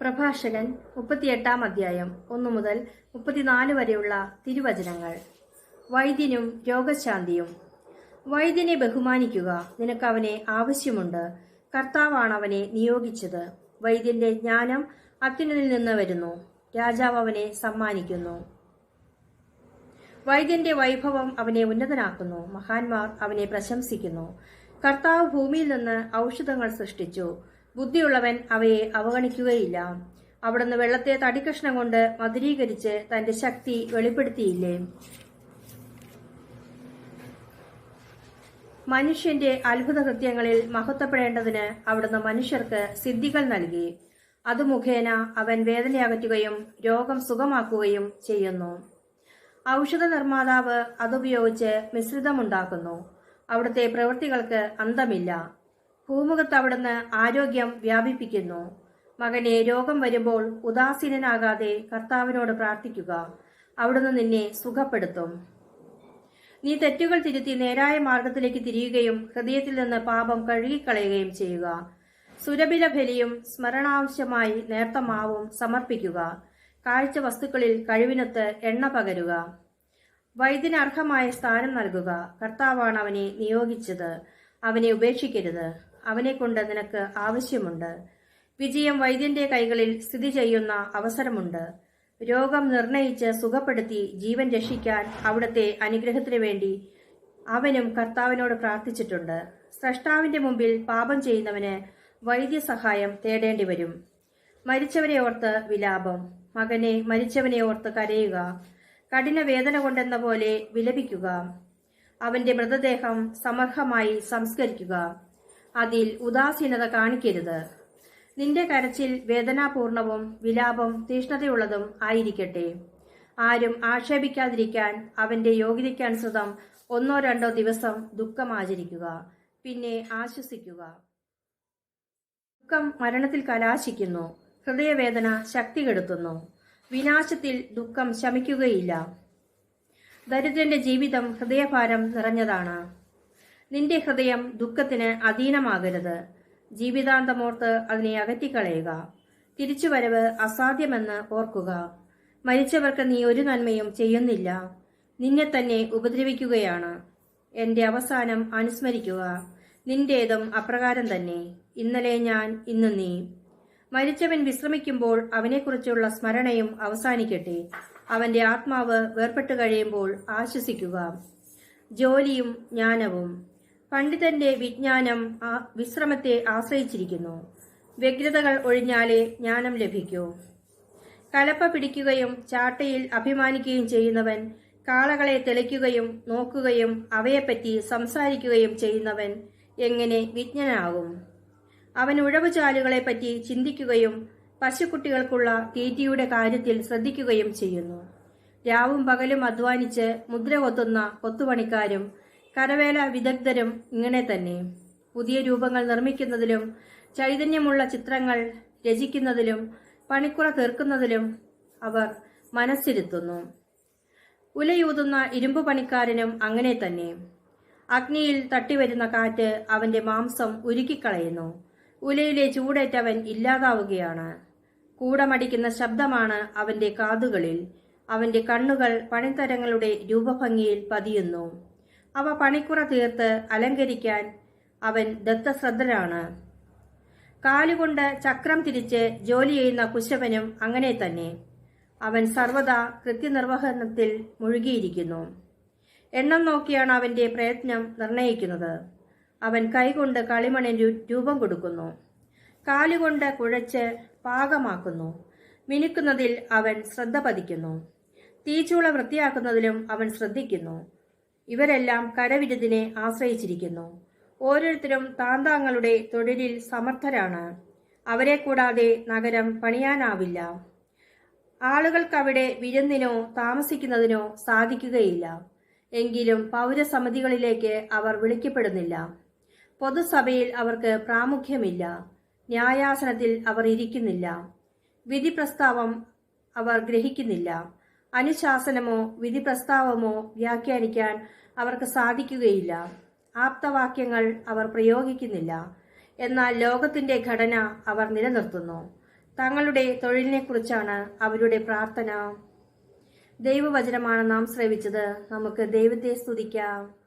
പ്രഭാഷകൻ മുപ്പത്തിയെട്ടാം അധ്യായം ഒന്നു മുതൽ മുപ്പത്തിനാല് വരെയുള്ള തിരുവചനങ്ങൾ. വൈദ്യനും രോഗശാന്തിയും. വൈദ്യനെ ബഹുമാനിക്കുക നിനക്ക് അവനെ ആവശ്യമുണ്ട്. കർത്താവാണ് അവനെ നിയോഗിച്ചത്. വൈദ്യന്റെ ജ്ഞാനം അത്യുന്നതിൽ നിന്ന് വരുന്നു. രാജാവ് അവനെ സമ്മാനിക്കുന്നു. വൈദ്യന്റെ വൈഭവം അവനെ ഉന്നതനാക്കുന്നു. മഹാന്മാർ അവനെ പ്രശംസിക്കുന്നു. കർത്താവ് ഭൂമിയിൽ നിന്ന് ഔഷധങ്ങൾ സൃഷ്ടിച്ചു. ബുദ്ധിയുള്ളവൻ അവയെ അവഗണിക്കുകയില്ല. അവിടുന്ന് വെള്ളത്തെ തടിക്കഷ്ണം കൊണ്ട് മധുരീകരിച്ച് തന്റെ ശക്തി വെളിപ്പെടുത്തിയില്ലേ? മനുഷ്യന്റെ അത്ഭുത കൃത്യങ്ങളിൽ മഹത്വപ്പെടേണ്ടതിന് അവിടുന്ന് മനുഷ്യർക്ക് സിദ്ധികൾ നൽകി. അത് മുഖേന അവൻ വേദനയകറ്റുകയും രോഗം സുഖമാക്കുകയും ചെയ്യുന്നു. ഔഷധ നിർമ്മാതാവ് അതുപയോഗിച്ച് മിശ്രിതമുണ്ടാക്കുന്നു. അവിടുത്തെ പ്രവൃത്തികൾക്ക് അന്തമില്ല. ഭൂമുഖത്ത് അവിടുന്ന് ആരോഗ്യം വ്യാപിപ്പിക്കുന്നു. മകനെ രോഗം വരുമ്പോൾ ഉദാസീനനാകാതെ കർത്താവിനോട് പ്രാർത്ഥിക്കുക. അവിടുന്ന് നിന്നെ സുഖപ്പെടുത്തും. നീ തെറ്റുകൾ തിരുത്തി നേരായ മാർഗത്തിലേക്ക് തിരിയുകയും ഹൃദയത്തിൽ നിന്ന് പാപം കഴുകിക്കളയുകയും ചെയ്യുക. സുരഭില ബലിയും സ്മരണാവശ്യമായി നേർത്ത മാവും സമർപ്പിക്കുക. കാഴ്ച വസ്തുക്കളിൽ കഴിവിനൊത്ത് എണ്ണ പകരുക. വൈദ്യന് അർഹമായ സ്ഥാനം നൽകുക. കർത്താവാണ് അവനെ നിയോഗിച്ചത്. അവനെ ഉപേക്ഷിക്കരുത്. അവനെ കൊണ്ട് നിനക്ക് ആവശ്യമുണ്ട്. വിജയം വൈദ്യന്റെ കൈകളിൽ സ്ഥിതി ചെയ്യുന്ന അവസരമുണ്ട്. രോഗം നിർണയിച്ച് സുഖപ്പെടുത്തി ജീവൻ രക്ഷിക്കാൻ അവിടുത്തെ അനുഗ്രഹത്തിനു വേണ്ടി അവനും കർത്താവിനോട് പ്രാർത്ഥിച്ചിട്ടുണ്ട്. സ്രഷ്ടാവിന്റെ മുമ്പിൽ പാപം ചെയ്യുന്നവന് വൈദ്യസഹായം തേടേണ്ടി വരും. മരിച്ചവനെ ഓർത്ത് വിലാപം. മകനെ മരിച്ചവനെ ഓർത്ത് കരയുക. കഠിന വേദന കൊണ്ടെന്ന പോലെ വിലപിക്കുക. അവന്റെ മൃതദേഹം സമർഹമായി സംസ്കരിക്കുക. അതിൽ ഉദാസീനത കാണിക്കരുത്. നിന്റെ കരച്ചിൽ വേദനാപൂർണവും വിലാപം തീഷ്ണതയുള്ളതും ആയിരിക്കട്ടെ. ആരും ആക്ഷേപിക്കാതിരിക്കാൻ അവന്റെ യോഗ്യതയ്ക്കനുസൃതം ഒന്നോ രണ്ടോ ദിവസം ദുഃഖം ആചരിക്കുക പിന്നെ ആശ്വസിക്കുക. ദുഃഖം മരണത്തിൽ കലാശിക്കുന്നു. ഹൃദയവേദന ശക്തി കെടുത്തുന്നു. വിനാശത്തിൽ ദുഃഖം ശമിക്കുകയില്ല. ദരിദ്രന്റെ ജീവിതം ഹൃദയഭാരം നിറഞ്ഞതാണ്. നിന്റെ ഹൃദയം ദുഃഖത്തിന് അധീനമാകരുത്. ജീവിതാന്തമോർത്ത് അതിനെ അകറ്റിക്കളയുക. തിരിച്ചുവരവ് അസാധ്യമെന്ന് ഓർക്കുക. മരിച്ചവർക്ക് നീ ഒരു നന്മയും ചെയ്യുന്നില്ല. നിന്നെ തന്നെ ഉപദ്രവിക്കുകയാണ്. എന്റെ അവസാനം അനുസ്മരിക്കുക. നിന്റേതും അപ്രകാരം തന്നെ. ഇന്നലെ ഞാൻ ഇന്ന് നീ. മരിച്ചവൻ വിശ്രമിക്കുമ്പോൾ അവനെക്കുറിച്ചുള്ള സ്മരണയും അവസാനിക്കട്ടെ. അവന്റെ ആത്മാവ് വേർപെട്ടു കഴിയുമ്പോൾ ആശ്വസിക്കുക. ജോലിയും ജ്ഞാനവും. പണ്ഡിതന്റെ വിജ്ഞാനം വിശ്രമത്തെ ആശ്രയിച്ചിരിക്കുന്നു. വ്യഗ്രതകൾ ഒഴിഞ്ഞാലേ ജ്ഞാനം ലഭിക്കൂ. കലപ്പ പിടിക്കുകയും ചാട്ടയിൽ അഭിമാനിക്കുകയും ചെയ്യുന്നവൻ കാളകളെ തെളിക്കുകയും നോക്കുകയും അവയെപ്പറ്റി സംസാരിക്കുകയും ചെയ്യുന്നവൻ എങ്ങനെ വിജ്ഞനാകും? അവൻ ഉഴവുചാലുകളെപ്പറ്റി ചിന്തിക്കുകയും പശുക്കുട്ടികൾക്കുള്ള തീറ്റിയുടെ കാര്യത്തിൽ ശ്രദ്ധിക്കുകയും ചെയ്യുന്നു. രാവും പകലും അധ്വാനിച്ച് മുദ്ര കൊത്തുന്ന കൊത്തുപണിക്കാരും കരവേല വിദഗ്ധരും ഇങ്ങനെ തന്നെ. പുതിയ രൂപങ്ങൾ നിർമ്മിക്കുന്നതിലും ചൈതന്യമുള്ള ചിത്രങ്ങൾ രചിക്കുന്നതിലും പണിക്കുറ തീർക്കുന്നതിലും അവർ മനസ്സിരുത്തുന്നു. ഉലയൂതുന്ന ഇരുമ്പ് പണിക്കാരനും അങ്ങനെ തന്നെ. അഗ്നിയിൽ തട്ടിവരുന്ന കാറ്റ് അവന്റെ മാംസം ഉരുക്കിക്കളയുന്നു. ഉലയിലെ ചൂടേറ്റവൻ ഇല്ലാതാവുകയാണ്. കൂടമടിക്കുന്ന ശബ്ദമാണ് അവന്റെ കാതുകളിൽ. അവന്റെ കണ്ണുകൾ പണിത്തരങ്ങളുടെ രൂപഭംഗിയിൽ പതിയുന്നു. അവ പണിക്കുറ തീർത്ത് അലങ്കരിക്കാൻ അവൻ ദത്തശ്രദ്ധനാണ്. കാലുകൊണ്ട് ചക്രം തിരിച്ച് ജോലി ചെയ്യുന്ന കുശവനും അങ്ങനെ തന്നെ. അവൻ സർവദാ കൃത്യനിർവഹണത്തിൽ മുഴുകിയിരിക്കുന്നു. എണ്ണം നോക്കിയാണ് അവന്റെ പ്രയത്നം നിർണയിക്കുന്നത്. അവൻ കൈകൊണ്ട് കളിമണിന് രൂപം കൊടുക്കുന്നു. കാലുകൊണ്ട് കുഴച്ച് പാകമാക്കുന്നു. മിനുക്കുന്നതിൽ അവൻ ശ്രദ്ധ പതിക്കുന്നു. തീച്ചൂള വൃത്തിയാക്കുന്നതിലും അവൻ ശ്രദ്ധിക്കുന്നു. ഇവരെല്ലാം കരവിരുതിനെ ആശ്രയിച്ചിരിക്കുന്നു. ഓരോരുത്തരും താന്താങ്ങളുടെ തൊഴിലിൽ സമർത്ഥരാണ്. അവരെ കൂടാതെ നഗരം പണിയാനാവില്ല. ആളുകൾക്കവിടെ വിരുന്നിനോ താമസിക്കുന്നതിനോ സാധിക്കുകയില്ല. എങ്കിലും പൗരസമിതികളിലേക്ക് അവർ വിളിക്കപ്പെടുന്നില്ല. പൊതുസഭയിൽ അവർക്ക് പ്രാമുഖ്യമില്ല. ന്യായാസനത്തിൽ അവർ ഇരിക്കുന്നില്ല. വിധി പ്രസ്താവം അവർ ഗ്രഹിക്കുന്നില്ല. അനുശാസനമോ വിധി പ്രസ്താവമോ വ്യാഖ്യാനിക്കാൻ അവർക്ക് സാധിക്കുകയില്ല. ആപ്തവാക്യങ്ങൾ അവർ പ്രയോഗിക്കുന്നില്ല. എന്നാൽ ലോകത്തിന്റെ ഘടന അവർ നിലനിർത്തുന്നു. തങ്ങളുടെ തൊഴിലിനെക്കുറിച്ചാണ് അവരുടെ പ്രാർത്ഥന. ദൈവവചനമാണ് നാം ശ്രവിച്ചത്. നമുക്ക് ദൈവത്തെ സ്തുതിക്കാം.